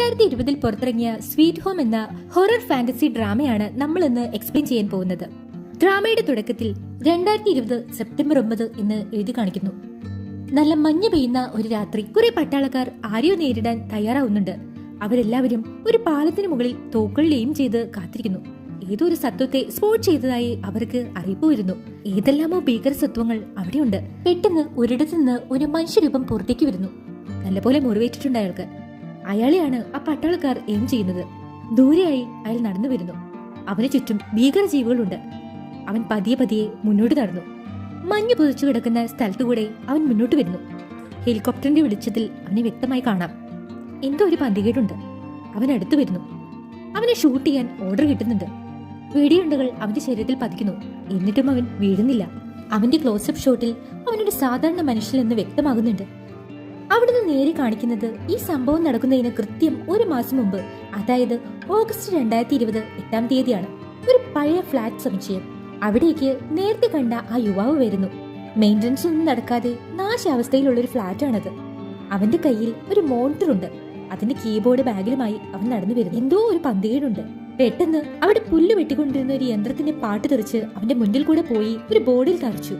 രണ്ടായിരത്തി ഇരുപതിൽ പുറത്തിറങ്ങിയ സ്വീറ്റ് ഹോം എന്ന ഹൊറർ ഫാന്റസി ഡ്രാമയാണ് നമ്മൾ ഇന്ന് എക്സ്പ്ലെയിൻ ചെയ്യാൻ പോകുന്നത്. ഡ്രാമയുടെ തുടക്കത്തിൽ രണ്ടായിരത്തി ഇരുപത് സെപ്റ്റംബർ ഒമ്പത് എന്ന് എഴുതി കാണിക്കുന്നു. നല്ല മഞ്ഞ് പെയ്യുന്ന ഒരു രാത്രി കുറെ പട്ടാളക്കാർ ആരെയോ നേരിടാൻ തയ്യാറാവുന്നുണ്ട്. അവരെല്ലാവരും ഒരു പാലത്തിന് മുകളിൽ തോക്കുകൾ ചെയ്ത് കാത്തിരിക്കുന്നു. ഏതോ ഒരു സത്വത്തെ സ്പോട്ട് ചെയ്തതായി അവർക്ക് അറിയിപ്പ് വരുന്നു. ഏതെല്ലാമോ ഭീകര സത്വങ്ങൾ അവിടെയുണ്ട്. പെട്ടെന്ന് ഒരിടത്തു നിന്ന് ഒരു മനുഷ്യരൂപം പുറത്തേക്ക് വരുന്നു. നല്ലപോലെ മുറിവേറ്റിട്ടുണ്ട് അയാൾക്ക്. അയാളെയാണ് ആ പട്ടാളക്കാർ എയിം ചെയ്യുന്നത്. ദൂരെയായി അയാൾ നടന്നു വരുന്നു. അവന് ചുറ്റും ഭീകര ജീവികളുണ്ട്. അവൻ പതിയെ പതിയെ മുന്നോട്ട് നടന്നു. മഞ്ഞ് പുതച്ചു കിടക്കുന്ന സ്ഥലത്തുകൂടെ അവൻ മുന്നോട്ട് വരുന്നു. ഹെലികോപ്റ്ററിന്റെ വെളിച്ചത്തിൽ അവനെ വ്യക്തമായി കാണാം. എന്തോ ഒരു പന്തികേടുണ്ട്. അവൻ അടുത്തു വരുന്നു. അവനെ ഷൂട്ട് ചെയ്യാൻ ഓർഡർ കിട്ടുന്നുണ്ട്. വെടിയുണ്ടകൾ അവന്റെ ശരീരത്തിൽ പതിക്കുന്നു. എന്നിട്ടും അവൻ വീഴുന്നില്ല. അവന്റെ ക്ലോസപ്പ് ഷോട്ടിൽ അവനൊരു സാധാരണ മനുഷ്യൻ എന്ന് വ്യക്തമാകുന്നുണ്ട്. അവിടുന്ന് നേരെ കാണിക്കുന്നത് ഈ സംഭവം നടക്കുന്നതിന് കൃത്യം ഒരു മാസം മുമ്പ് അതായത് ഓഗസ്റ്റ് രണ്ടായിരത്തി ഇരുപത് എട്ടാം തീയതിയാണ്. ഒരു പഴയ ഫ്ലാറ്റ് സമുച്ചയം. അവിടേക്ക് നേരത്തെ കണ്ട ആ യുവാവ് വരുന്നു. മെയിന്റനൻസ് ഒന്നും നടക്കാതെ നാശാവസ്ഥയിലുള്ള ഒരു ഫ്ലാറ്റാണത്. അവന്റെ കയ്യിൽ ഒരു മോണിറ്റർ ഉണ്ട്. അതിന്റെ കീബോർഡ് ബാഗിലുമായി അവൻ നടന്നു വരുന്നു. എന്തോ ഒരു പന്തികേടുണ്ട്. പെട്ടെന്ന് അവിടെ പുല്ല് വെട്ടിക്കൊണ്ടിരുന്ന ഒരു യന്ത്രത്തിന്റെ പാട്ട് തെറിച്ച് അവന്റെ മുന്നിൽ കൂടെ പോയി ഒരു ബോർഡിൽ തറച്ചു.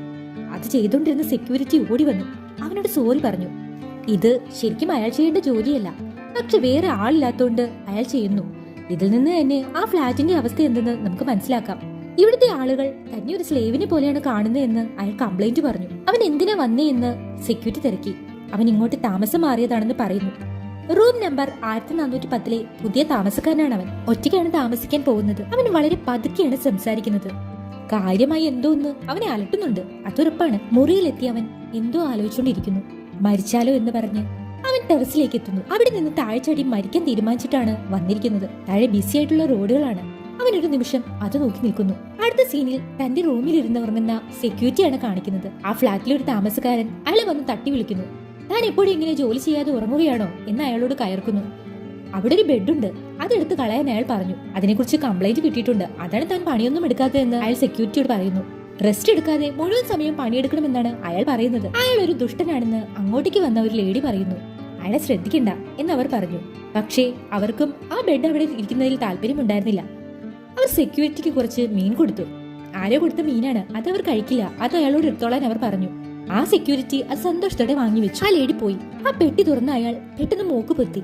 അത് ചെയ്തുകൊണ്ടിരുന്ന സെക്യൂരിറ്റി ഓടി വന്നു. അവനോട് സോറി പറഞ്ഞു. ഇത് ശരിക്കും അയാൾ ചെയ്യേണ്ട ജോലിയല്ല. പക്ഷെ വേറെ ആളില്ലാത്തോണ്ട് അയാൾ ചെയ്യുന്നു. ഇതിൽ നിന്ന് തന്നെ ആ ഫ്ലാറ്റിന്റെ അവസ്ഥ എന്തെന്ന് നമുക്ക് മനസ്സിലാക്കാം. ഇവിടുത്തെ ആളുകൾ തന്നെ ഒരു സ്ലേവിനെ പോലെയാണ് കാണുന്നതെന്ന് അയാൾ കംപ്ലൈന്റ് പറഞ്ഞു. അവൻ എന്തിനാ വന്നേ എന്ന് സെക്യൂരിറ്റി തിരക്കി. അവൻ ഇങ്ങോട്ട് താമസം മാറിയതാണെന്ന് പറയുന്നു. റൂം നമ്പർ ആയിരത്തി നാനൂറ്റി പത്തിലെ പുതിയ താമസക്കാരനാണ് അവൻ. ഒറ്റയ്ക്കാണ് താമസിക്കാൻ പോകുന്നത്. അവൻ വളരെ പതുക്കെയാണ് സംസാരിക്കുന്നത്. കാര്യമായി എന്തോ ഒന്ന് അവനെ അലട്ടുന്നുണ്ട്. അതുറപ്പാണ് മുറിയിലെത്തി അവൻ എന്തോ ആലോചിച്ചുകൊണ്ടിരിക്കുന്നു. മരിച്ചാലോ എന്ന് പറഞ്ഞ് അവൻ ടെറസിലേക്ക് എത്തുന്നു. അവിടെ നിന്ന് താഴെച്ചടി ചാടി മരിക്കാൻ തീരുമാനിച്ചിട്ടാണ് വന്നിരിക്കുന്നത്. താഴെ ബിസി ആയിട്ടുള്ള റോഡുകളാണ്. അവൻ ഒരു നിമിഷം അത് നോക്കി നിൽക്കുന്നു. അടുത്ത സീനിൽ തന്റെ റൂമിൽ ഇരുന്ന് ഉറങ്ങുന്ന സെക്യൂരിറ്റിയാണ് കാണിക്കുന്നത്. ആ ഫ്ളാറ്റിലെ ഒരു താമസക്കാരൻ അയാളെ വന്ന് തട്ടി വിളിക്കുന്നു. താൻ എപ്പോഴും ഇങ്ങനെ ജോലി ചെയ്യാതെ ഉറങ്ങുകയാണോ? എന്ന് അയാളോട് കയർക്കുന്നു. അവിടെ ഒരു ബെഡുണ്ട് അതെടുത്ത് കളയാൻ അയാൾ പറഞ്ഞു. അതിനെക്കുറിച്ച് കംപ്ലൈന്റ് കിട്ടിയിട്ടുണ്ട്. അതാണ് താൻ പണിയൊന്നും എടുക്കാത്തതെന്ന് അയാൾ സെക്യൂരിറ്റിയോട് പറയുന്നു. റെസ്റ്റ് എടുക്കാതെ മുഴുവൻ സമയം പണിയെടുക്കണമെന്നാണ് അയാൾ പറയുന്നത്. അയാൾ ഒരു ദുഷ്ടനാണെന്ന് അങ്ങോട്ടേക്ക് വന്ന ഒരു ലേഡി പറയുന്നു. അയാളെ ശ്രദ്ധിക്കണ്ട എന്ന് അവർ പറഞ്ഞു. പക്ഷേ അവർക്കും ആ ബെഡ് അവിടെ ഇരിക്കുന്നതിൽ താല്പര്യമുണ്ടായിരുന്നില്ല. അവർ സെക്യൂരിറ്റിക്ക് കുറച്ച് മീൻ കൊടുത്തു. ആരോ കൊടുത്ത മീനാണ്. അത് അവർ കഴിക്കില്ല. അത് അയാളോട് എടുത്തോളാൻ അവർ പറഞ്ഞു. ആ സെക്യൂരിറ്റി അത് സന്തോഷത്തോടെ വാങ്ങി വെച്ചു. ആ ലേഡി പോയി. ആ പെട്ടി തുറന്ന അയാൾ പെട്ടെന്ന് മൂക്ക് പൊത്തി.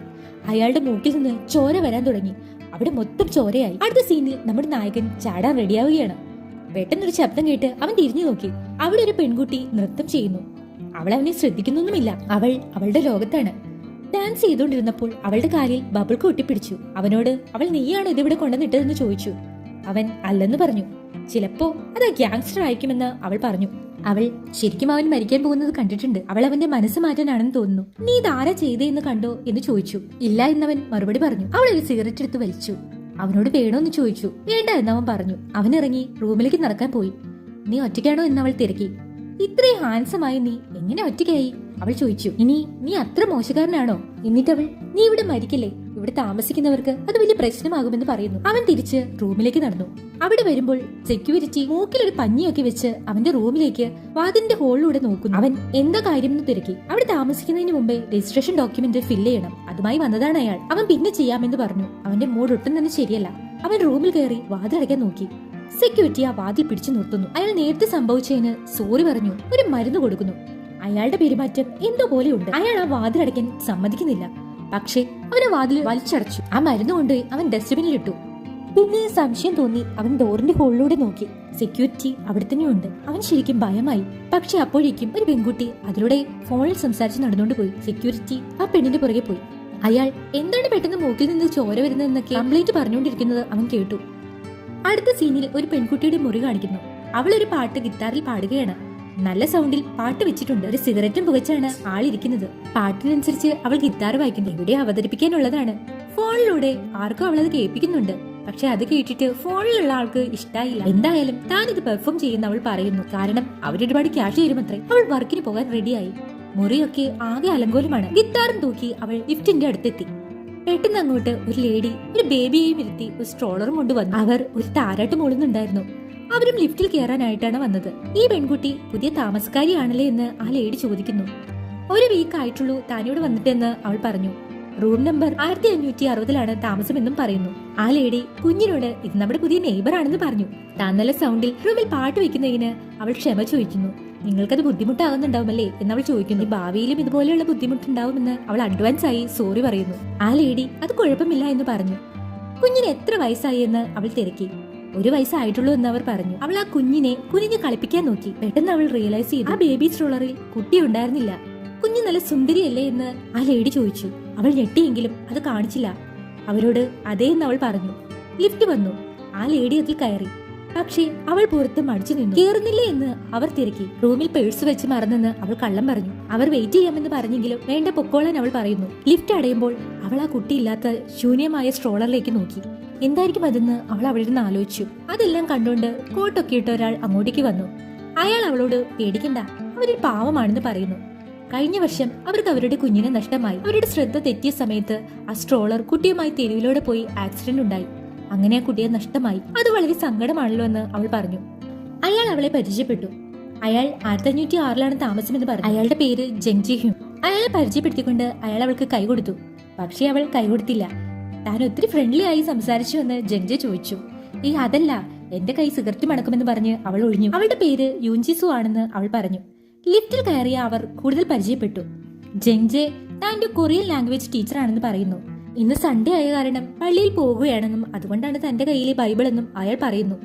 അയാളുടെ മൂക്കിൽ നിന്ന് ചോര വരാൻ തുടങ്ങി. അവിടെ മൊത്തം ചോരയായി. അടുത്ത സീനിൽ നമ്മുടെ നായകൻ ചാടാൻ റെഡിയാവുകയാണ് പെട്ടെന്നൊരു ശബ്ദം കേട്ട് അവൻ തിരിഞ്ഞു നോക്കി. അവിടെ ഒരു പെൺകുട്ടി നൃത്തം ചെയ്യുന്നു. അവൾ അവനെ ശ്രദ്ധിക്കുന്നൊന്നുമില്ല. അവൾ അവളുടെ ലോകത്താണ്. ഡാൻസ് ചെയ്തുകൊണ്ടിരുന്നപ്പോൾ അവളുടെ കാലിൽ ബബിൾ കൊട്ടിപ്പിടിച്ചു. അവനോട് അവൾ നീയാണ് ഇതിവിടെ കൊണ്ടുവന്നിട്ടതെന്ന് ചോദിച്ചു. അവൻ അല്ലെന്ന് പറഞ്ഞു. ചിലപ്പോ അത് ഗ്യാങ്സ്റ്റർ ആയിരിക്കുമെന്ന് അവൾ പറഞ്ഞു. അവൾ ശരിക്കും അവൻ മരിക്കാൻ പോകുന്നത് കണ്ടിട്ടുണ്ട്. അവൾ അവന്റെ മനസ്സ് മാറ്റാനാണെന്ന് തോന്നുന്നു. നീ ഇതാരാ ചെയ്തേന്ന് കണ്ടോ? എന്ന് ചോദിച്ചു. ഇല്ല എന്നവൻ മറുപടി പറഞ്ഞു. അവൾ ഒരു സിഗരറ്റ് എടുത്ത് വലിച്ചു. അവനോട് വേണോന്ന് ചോദിച്ചു. വേണ്ട എന്ന് അവൻ പറഞ്ഞു. അവൻ ഇറങ്ങി റൂമിലേക്ക് നടക്കാൻ പോയി. നീ ഒറ്റയ്ക്കാണോ എന്ന് അവൾ തിരക്കി. ഇത്രയും ഹാൻസമായി നീ എങ്ങനെ ഒറ്റയ്ക്കായി? അവൾ ചോദിച്ചു ഇനി നീ അത്ര മോശക്കാരനാണോ? അവൾ നീ ഇവിടെ മരിക്കില്ലേ? ഇവിടെ താമസിക്കുന്നവർക്ക് അത് വലിയ പ്രശ്നമാകുമെന്ന് പറയുന്നു. അവൻ തിരിച്ച് റൂമിലേക്ക് നടന്നു. അവിടെ വരുമ്പോൾ സെക്യൂരിറ്റി മൂക്കിൽ ഒരു പഞ്ഞിയൊക്കെ വെച്ച് അവന്റെ റൂമിലേക്ക് വാതിലിന്റെ ഹോളിലൂടെ നോക്കുന്നു. അവൻ എന്താ കാര്യം എന്ന് തിരക്കി. അവിടെ താമസിക്കുന്നതിന് മുമ്പേ രജിസ്ട്രേഷൻ ഡോക്യുമെന്റ് ഫില്ല് ചെയ്യണം. അതുമായി വന്നതാണ് അയാൾ. അവൻ പിന്നെ ചെയ്യാമെന്ന് പറഞ്ഞു. അവന്റെ മൂഡ് ഒട്ടും തന്നെ ശരിയല്ല. അവൻ റൂമിൽ കയറി വാതിലടയ്ക്കാൻ നോക്കി. സെക്യൂരിറ്റി ആ വാതിൽ പിടിച്ചു നിർത്തുന്നു. അയാൾ നേരത്തെ സംഭവിച്ചതിന് സോറി പറഞ്ഞു. ഒരു മരുന്ന് കൊടുക്കുന്നു. അയാളുടെ പെരുമാറ്റം എന്തോ പോലെ ഉണ്ട് അയാൾ ആ വാതിൽ വാതിലടയ്ക്കാൻ സമ്മതിക്കുന്നില്ല. പക്ഷേ ആ വാതിൽ വലിച്ചടച്ചു. ആ മരുന്ന് കൊണ്ട് അവൻ ഡസ്റ്റ്ബിനിൽ ഇട്ടു. പിന്നെ സംശയം തോന്നി അവൻ ഡോറിന്റെ ഹോളിലൂടെ നോക്കി. സെക്യൂരിറ്റി അവിടെ തന്നെയുണ്ട്. അവൻ ശരിക്കും ഭയമായി. പക്ഷെ അപ്പോഴേക്കും ഒരു പെൺകുട്ടി അതിലൂടെ ഫോണിൽ സംസാരിച്ച് നടന്നുകൊണ്ട് പോയി. സെക്യൂരിറ്റി ആ പെണ്ണിന്റെ പുറകെ പോയി. അയാൾ എന്താണ് പെട്ടെന്ന് മൂക്കിൽ നിന്ന് ചോര വരുന്നതെന്നൊക്കെ? കംപ്ലൈന്റ് പറഞ്ഞുകൊണ്ടിരിക്കുന്നത് അവൻ കേട്ടു. അടുത്ത സീനിൽ ഒരു പെൺകുട്ടിയുടെ മുറി കാണിക്കുന്നു. അവൾ ഒരു പാട്ട് ഗിറ്റാറിൽ പാടുകയാണ്. നല്ല സൗണ്ടിൽ പാട്ട് വെച്ചിട്ടുണ്ട്. ഒരു സിഗരറ്റും പുകച്ചാണ് ആളിരിക്കുന്നത് പാട്ടിനനുസരിച്ച് അവൾ ഗിറ്റാർ വായിക്കുന്നു. ഇവിടെ അവതരിപ്പിക്കാനുള്ളതാണ്. ഫോണിലൂടെ ആർക്കും അവൾ അത് കേൾപ്പിക്കുന്നുണ്ട്. പക്ഷെ അത് കേട്ടിട്ട് ഫോണിലുള്ള ആൾക്ക് ഇഷ്ടായില്ല. എന്തായാലും താൻ ഇത് പെർഫോം ചെയ്യുന്ന അവൾ പറയുന്നു. കാരണം അവരൊരുപാട് ക്യാഷ് തരുമത്രേ. അവൾ വർക്കിന് പോകാൻ റെഡിയായി മുറിയൊക്കെ ആകെ അലങ്കോലമാണ്. ഗിത്താറും തൂക്കി അവൾ ലിഫ്റ്റിന്റെ അടുത്തെത്തി. പെട്ടെന്ന് അങ്ങോട്ട് ഒരു ലേഡി ഒരു ബേബിയെയും ഇരുത്തി ഒരു സ്ട്രോളറും കൊണ്ടുവന്നു അവർ ഒരു താരാട്ട് മൂളുന്നുണ്ടായിരുന്നു. അവരും ലിഫ്റ്റിൽ കയറാനായിട്ടാണ് വന്നത്. ഈ പെൺകുട്ടി പുതിയ താമസക്കാരിയാണല്ലേ എന്ന് ആ ലേഡി ചോദിക്കുന്നു. ഒരു വീക്ക് ആയിട്ടുള്ളൂ താനിവിടെ വന്നിട്ടെന്ന് അവൾ പറഞ്ഞു. റൂം നമ്പർ ആയിരത്തി അഞ്ഞൂറ്റി അറുപതിലാണ് താമസമെന്നും പറയുന്നു. ആ ലേഡി കുഞ്ഞിനോട് ഇത് നമ്മുടെ പുതിയ നെയ്ബർ ആണെന്ന് പറഞ്ഞു. താൻ നല്ല സൗണ്ടിൽ റൂമിൽ പാട്ട് വെക്കുന്നതിന് അവൾ ക്ഷമ ചോദിക്കുന്നു. നിങ്ങൾക്കത് ബുദ്ധിമുട്ടാകുന്നുണ്ടാവുമല്ലേ? അവൾ ചോദിക്കുന്നു. ഭാവിയിലും ഇതുപോലെയുള്ള ബുദ്ധിമുട്ടുണ്ടാവുമെന്ന് അവൾ അഡ്വാൻസ് ആയി സോറി പറയുന്നു. ആ ലേഡി അത് കുഴപ്പമില്ല എന്ന് പറഞ്ഞു. കുഞ്ഞിന് എത്ര വയസ്സായി? എന്ന് അവൾ തിരക്കി. ഒരു വയസ്സായിട്ടുള്ളൂ എന്ന് അവർ പറഞ്ഞു. അവൾ ആ കുഞ്ഞിനെ കുനിഞ്ഞ് കളിപ്പിക്കാൻ നോക്കി. പെട്ടെന്ന് അവൾ റിയലൈസ് ചെയ്തു. ആ ബേബി സ്ട്രോളറിൽ കുട്ടി ഉണ്ടായിരുന്നില്ല. കുഞ്ഞ് നല്ല സുന്ദരിയല്ലേ? എന്ന് ആ ലേഡി ചോദിച്ചു. അവൾ ഞെട്ടിയെങ്കിലും അത് കാണിച്ചില്ല. അവരോട് അതേ എന്ന് അവൾ പറഞ്ഞു. ലിഫ്റ്റ് വന്നു. ആ ലേഡി അതിൽ കയറി. പക്ഷേ അവൾ പുറത്ത് മടിച്ചു നിന്നു. കേറുന്നില്ലേ എന്ന് അവർ തിരക്കി. റൂമിൽ പേഴ്സ് വെച്ച് മറന്നെന്ന് അവൾ കള്ളം പറഞ്ഞു. അവർ വെയിറ്റ് ചെയ്യാമെന്ന് പറഞ്ഞെങ്കിലും വേണ്ട പൊക്കോളാൻ അവൾ പറയുന്നു. ലിഫ്റ്റ് അടയുമ്പോൾ അവൾ ആ കുട്ടിയില്ലാത്ത ശൂന്യമായ സ്ട്രോളറിലേക്ക് നോക്കി. എന്തായിരിക്കും അതെന്ന് അവൾ അവിടെ നിന്ന് ആലോചിച്ചു. അതെല്ലാം കണ്ടുകൊണ്ട് കോട്ടൊക്കെ ഇട്ട ഒരാൾ അങ്ങോട്ടേക്ക് വന്നു. അയാൾ അവളോട് പേടിക്കണ്ട അവരൊരു പാവമാണെന്ന് പറയുന്നു. കഴിഞ്ഞ വർഷം അവർക്ക് അവരുടെ കുഞ്ഞിനെ നഷ്ടമായി. അവരുടെ ശ്രദ്ധ തെറ്റിയ സമയത്ത് ആ സ്ട്രോളർ കുട്ടിയുമായി തെരുവിലൂടെ പോയി ആക്സിഡന്റ് ഉണ്ടായി. അങ്ങനെ ആ കുട്ടിയെ നഷ്ടമായി. അത് വളരെ സങ്കടമാണല്ലോ എന്ന് അവൾ പറഞ്ഞു. അയാൾ അവളെ പരിചയപ്പെട്ടു. അയാൾ ആയിരത്തി അഞ്ഞൂറ്റി ആറിലാണ് താമസമെന്ന് പറഞ്ഞു. അയാളുടെ പേര് ഹ്യൂ. അയാളെ പരിചയപ്പെടുത്തിക്കൊണ്ട് അയാൾ അവൾക്ക് കൈ കൊടുത്തു. പക്ഷേ അവൾ കൈ കൊടുത്തില്ല. താൻ ഒത്തിരി ഫ്രണ്ട്ലി ആയി സംസാരിച്ചു എന്ന് ജങ്ജെ ചോദിച്ചു. ഈ അതല്ല. എന്റെ കൈ സിഗരറ്റ് മണക്കുമെന്ന് പറഞ്ഞ് അവൾ ഒഴിഞ്ഞു. അവളുടെ പേര് യുൻജിസു ആണെന്ന് അവൾ പറഞ്ഞു. ലിഫ്റ്റിൽ കയറിയ അവർ കൂടുതൽ പരിചയപ്പെട്ടു. ജെങ്ജെ താന്റെ കൊറിയൻ ലാംഗ്വേജ് ടീച്ചറാണെന്ന് പറയുന്നു. ഇന്ന് സൺഡേ ആയ കാരണം പള്ളിയിൽ പോവുകയാണെന്നും അതുകൊണ്ടാണ് തന്റെ കയ്യിലെ ബൈബിൾ എന്നും അയാൾ പറയുന്നു.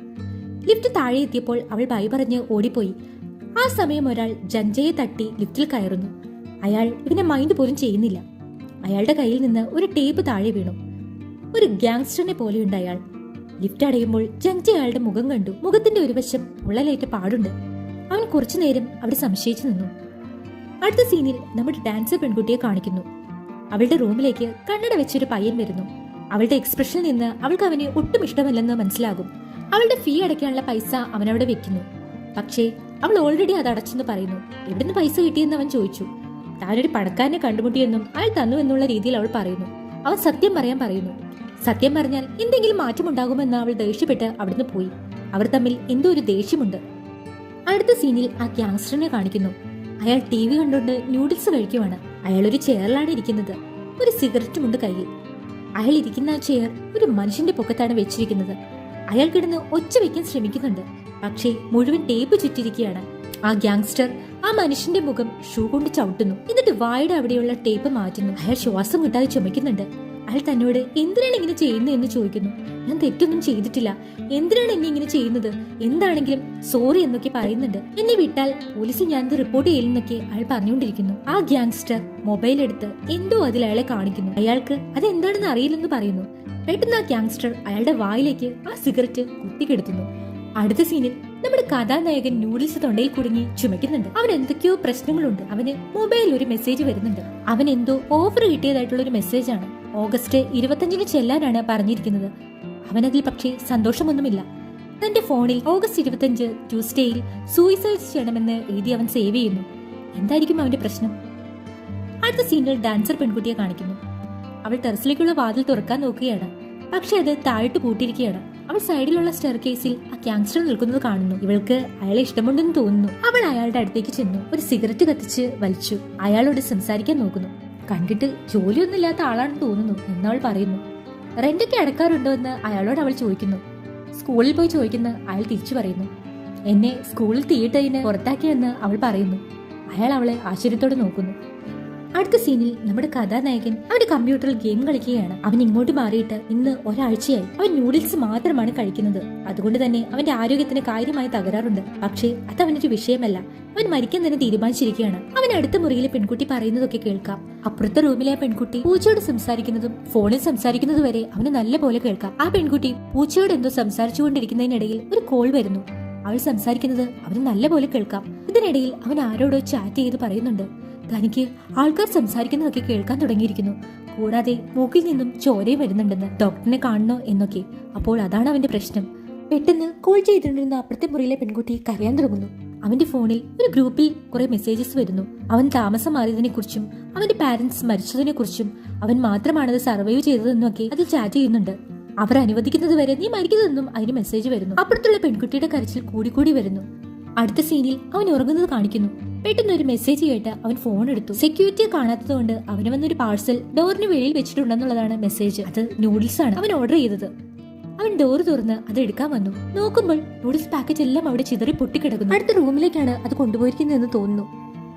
ലിഫ്റ്റ് താഴെ എത്തിയപ്പോൾ അവൾ ബൈ പറഞ്ഞ് ഓടിപ്പോയി. ആ സമയം ഒരാൾ ജഞ്ചയെ തട്ടി ലിഫ്റ്റിൽ കയറുന്നു. അയാൾ ഇവനെ മൈൻഡ് പോലും ചെയ്യുന്നില്ല. അയാളുടെ കയ്യിൽ നിന്ന് ഒരു ടേപ്പ് താഴെ വീണു. ഒരു ഗ്യാങ്സ്റ്ററിനെ പോലെയുണ്ട് അയാൾ. ലിഫ്റ്റ് അടയുമ്പോൾ ജഞ്ച അയാളുടെ മുഖം കണ്ടു. മുഖത്തിന്റെ ഒരു വശം ഉള്ളലേറ്റ പാടുണ്ട്. അവൻ കുറച്ചുനേരം അവിടെ സംശയിച്ചു നിന്നു. അടുത്ത സീനിൽ നമ്മുടെ ഡാൻസർ പെൺകുട്ടിയെ കാണിക്കുന്നു. അവളുടെ റൂമിലേക്ക് കണ്ണട വെച്ചൊരു പയ്യൻ വരുന്നു. അവളുടെ എക്സ്പ്രഷനിൽ നിന്ന് അവൾക്ക് അവനെ ഒട്ടും ഇഷ്ടമല്ലെന്ന് മനസ്സിലാകും. അവളുടെ ഫീ അടയ്ക്കാനുള്ള പൈസ അവൻ വെക്കുന്നു. പക്ഷേ അവൾ ഓൾറെഡി അത് അടച്ചെന്ന് പറയുന്നു. എവിടുന്ന് പൈസ കിട്ടിയെന്ന് അവൻ ചോദിച്ചു. താനൊരു പണക്കാരനെ കണ്ടുമുട്ടിയെന്നും അയാൾ തന്നു എന്നുള്ള രീതിയിൽ അവൾ പറയുന്നു. അവൻ സത്യം പറയാൻ പറയുന്നു. സത്യം പറഞ്ഞാൽ എന്തെങ്കിലും മാറ്റമുണ്ടാകുമെന്ന് അവൾ ദേഷ്യപ്പെട്ട് അവിടുന്ന് പോയി. അവർ തമ്മിൽ എന്തോ ഒരു ദേഷ്യമുണ്ട്. അടുത്ത സീനിൽ ആ ഗ്യാങ്സ്റ്ററിനെ കാണിക്കുന്നു. അയാൾ ടി വി കണ്ടുകൊണ്ട് ന്യൂഡിൽസ് കഴിക്കുവാണ്. അയാൾ ഒരു ചെയറിലാണ് ഇരിക്കുന്നത്. ഒരു സിഗരറ്റും ഉണ്ട് കയ്യിൽ. അയാൾ ഇരിക്കുന്ന ആ ചെയർ ഒരു മനുഷ്യന്റെ പൊക്കത്താണ് വെച്ചിരിക്കുന്നത്. അയാൾ കിടന്ന് ഒച്ച വെക്കാൻ ശ്രമിക്കുന്നുണ്ട്. പക്ഷേ മുഴുവൻ ടേപ്പ് ചുറ്റിരിക്കുകയാണ് ആ ഗ്യാങ്സ്റ്റർ ആ മനുഷ്യന്റെ മുഖം ഷൂ കൊണ്ട് ചവിട്ടുന്നു. എന്നിട്ട് വായുടെ അവിടെയുള്ള ടേപ്പ് മാറ്റുന്നു. അയാൾ ശ്വാസം കിട്ടാതെ ചുമക്കുന്നുണ്ട് അയാൾ തന്നോട് എന്തിനാണ് ഇങ്ങനെ ചെയ്യുന്നത്? എന്ന് ചോദിക്കുന്നു. ഞാൻ തെറ്റൊന്നും ചെയ്തിട്ടില്ല. എന്തിനാണ് എന്നെ ഇങ്ങനെ ചെയ്യുന്നത്? എന്താണെങ്കിലും സോറി എന്നൊക്കെ പറയുന്നുണ്ട്. എന്നെ വിട്ടാൽ പോലീസിൽ ഇത് റിപ്പോർട്ട് ചെയ്യില്ലെന്നൊക്കെ അയാൾ പറഞ്ഞുകൊണ്ടിരിക്കുന്നു. ആ ഗ്യാങ്സ്റ്റർ മൊബൈൽ എടുത്ത് എന്തോ അതിൽ അയാളെ കാണിക്കുന്നു. അയാൾക്ക് അത് എന്താണെന്ന് അറിയില്ലെന്ന് പറയുന്നു. പെട്ടെന്ന് ആ ഗ്യാങ്സ്റ്റർ അയാളുടെ വായിലേക്ക് ആ സിഗരറ്റ് കുത്തിക്കെടുത്തുന്നു അടുത്ത സീനിൽ നമ്മുടെ കഥാനായകൻ നൂഡിൽസ് തൊണ്ടയിൽ കുടുങ്ങി ചുമയ്ക്കുന്നുണ്ട്. അവൻ എന്തൊക്കെയോ പ്രശ്നങ്ങളുണ്ട്. അവന് മൊബൈലിൽ ഒരു മെസ്സേജ് വരുന്നുണ്ട്. അവൻ എന്തോ ഓഫർ കിട്ടിയതായിട്ടുള്ള ഒരു മെസ്സേജാണ് ഓഗസ്റ്റ് ഇരുപത്തഞ്ചിന് ചെല്ലാനാണ് പറഞ്ഞിരിക്കുന്നത്. അവനതിൽ പക്ഷേ സന്തോഷമൊന്നുമില്ല. തന്റെ ഫോണിൽ ഓഗസ്റ്റ് ഇരുപത്തഞ്ച് ട്യൂസ്ഡേയിൽ സൂയിസൈഡ് ചെയ്യണമെന്ന് എഴുതി അവൻ സേവ് ചെയ്യുന്നു. എന്തായിരിക്കും അവന്റെ പ്രശ്നം? അടുത്ത സീനിൽ ഡാൻസർ പെൺകുട്ടിയെ കാണിക്കുന്നു. അവൾ ടെറസിലേക്കുള്ള വാതിൽ തുറക്കാൻ നോക്കുകയാണ്. പക്ഷെ അത് താഴ്ട്ട് പൂട്ടിയിരിക്കുകയാണ്. അവൾ സൈഡിലുള്ള സ്റ്റെയർ കേസിൽ ആ ക്യാങ്സ്റ്റർ നിൽക്കുന്നത് കാണുന്നു. ഇവൾക്ക് അയാളെ ഇഷ്ടമുണ്ടെന്ന് തോന്നുന്നു. അവൾ അയാളുടെ അടുത്തേക്ക് ചെന്നു. ഒരു സിഗരറ്റ് കത്തിച്ച് വലിച്ചു. അയാളോട് സംസാരിക്കാൻ നോക്കുന്നു. കണ്ടിട്ട് ജോലിയൊന്നും ഇല്ലാത്ത ആളാണെന്ന് തോന്നുന്നു എന്നവൾ പറയുന്നു. റെന്റൊക്കെ അടക്കാറുണ്ടോ എന്ന് അയാളോട് അവൾ ചോദിക്കുന്നു. സ്കൂളിൽ പോയി ചോദിക്കുന്ന. അയാൾ തിരിച്ചു പറയുന്നു. എന്നെ സ്കൂളിൽ തീയിട്ടതിന് പുറത്താക്കിയെന്ന് അവൾ പറയുന്നു. അയാൾ അവളെ ആശ്ചര്യത്തോടെ നോക്കുന്നു. അടുത്ത സീനിൽ നമ്മുടെ കഥാനായകൻ അവന്റെ കമ്പ്യൂട്ടറിൽ ഗെയിം കളിക്കുകയാണ്. അവൻ ഇങ്ങോട്ട് മാറിയിട്ട് ഇന്ന് ഒരാഴ്ചയായി അവൻ നൂഡിൽസ് മാത്രമാണ് കഴിക്കുന്നത്. അതുകൊണ്ട് തന്നെ അവന്റെ ആരോഗ്യത്തിന് കാര്യമായി തകരാറുണ്ട്. പക്ഷേ അത് അവനൊരു വിഷയമല്ല. അവൻ മരിക്കാൻ തന്നെ തീരുമാനിച്ചിരിക്കുകയാണ്. അവൻ അടുത്ത മുറിയിലെ പെൺകുട്ടി പറയുന്നതൊക്കെ കേൾക്കാം. അപ്പുറത്തെ റൂമിലെ ആ പെൺകുട്ടി പൂച്ചയോട് സംസാരിക്കുന്നതും ഫോണിൽ സംസാരിക്കുന്നതും വരെ അവന് നല്ല പോലെ കേൾക്കാം. ആ പെൺകുട്ടി പൂച്ചയോട് എന്തോ സംസാരിച്ചുകൊണ്ടിരിക്കുന്നതിനിടയിൽ ഒരു കോൾ വരുന്നു. അവൾ സംസാരിക്കുന്നത് അവന് നല്ല പോലെ കേൾക്കാം. ഇതിനിടയിൽ അവൻ ആരോടോ ചാറ്റ് ചെയ്ത് പറയുന്നുണ്ട്. തനിക്ക് ആൾക്കാർ സംസാരിക്കുന്നതൊക്കെ കേൾക്കാൻ തുടങ്ങിയിരിക്കുന്നു. കൂടാതെ മൂക്കിൽ നിന്നും ചോരയും വരുന്നുണ്ടെന്ന് ഡോക്ടറിനെ കാണണോ എന്നൊക്കെ. അപ്പോൾ അതാണ് അവന്റെ പ്രശ്നം. പെട്ടെന്ന് കോൾ ചെയ്തിട്ടുണ്ടിരുന്ന അപ്പുറത്തെ മുറിയിലെ പെൺകുട്ടി കരയാൻ തുടങ്ങുന്നു. അവന്റെ ഫോണിൽ ഒരു ഗ്രൂപ്പിൽ കുറെ മെസ്സേജസ് വരുന്നു. അവൻ താമസം മാറിയതിനെ കുറിച്ചും അവന്റെ പാരന്റ്സ് മരിച്ചതിനെ കുറിച്ചും അവൻ മാത്രമാണത് സർവൈവ് ചെയ്തതെന്നൊക്കെ അതിൽ ചാറ്റ് ചെയ്യുന്നുണ്ട്. അവർ അനുവദിക്കുന്നത് വരെ നീ മരിക്കുന്നതെന്നും അതിന് മെസ്സേജ് വരുന്നു. അപ്പുറത്തുള്ള പെൺകുട്ടിയുടെ കരച്ചിൽ കൂടിക്കൂടി വരുന്നു. അടുത്ത സീനിൽ അവൻ ഉറങ്ങുന്നത് കാണിക്കുന്നു. പെട്ടെന്ന് ഒരു മെസ്സേജ് കേട്ട് അവൻ ഫോൺ എടുത്തു. സെക്യൂരിറ്റിയെ കാണാത്തതുകൊണ്ട് അവന് വന്നൊരു പാഴ്സൽ ഡോറിന് വെളിയിൽ വെച്ചിട്ടുണ്ടെന്നുള്ളതാണ് മെസ്സേജ് അത് നൂഡിൽസ് ആണ്. അവൻ ഓർഡർ ചെയ്തത്. അവൻ ഡോർ തുറന്ന് അത് എടുക്കാൻ വന്നു. നോക്കുമ്പോൾ നൂഡിൽസ് പാക്കറ്റ് എല്ലാം അവിടെ ചിതറി പൊട്ടിക്കിടക്കുന്നു. അടുത്ത റൂമിലേക്കാണ് അത് കൊണ്ടുപോയിരിക്കുന്നതെന്ന് തോന്നുന്നു.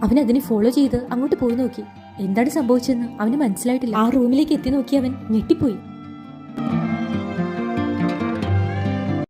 അവൻ അതിനെ ഫോളോ ചെയ്ത് അങ്ങോട്ട് പോയി നോക്കി. എന്താണ് സംഭവിച്ചതെന്ന് അവന് മനസ്സിലായിട്ടില്ല. ആ റൂമിലേക്ക് എത്തി നോക്കി അവൻ ഞെട്ടിപ്പോയി.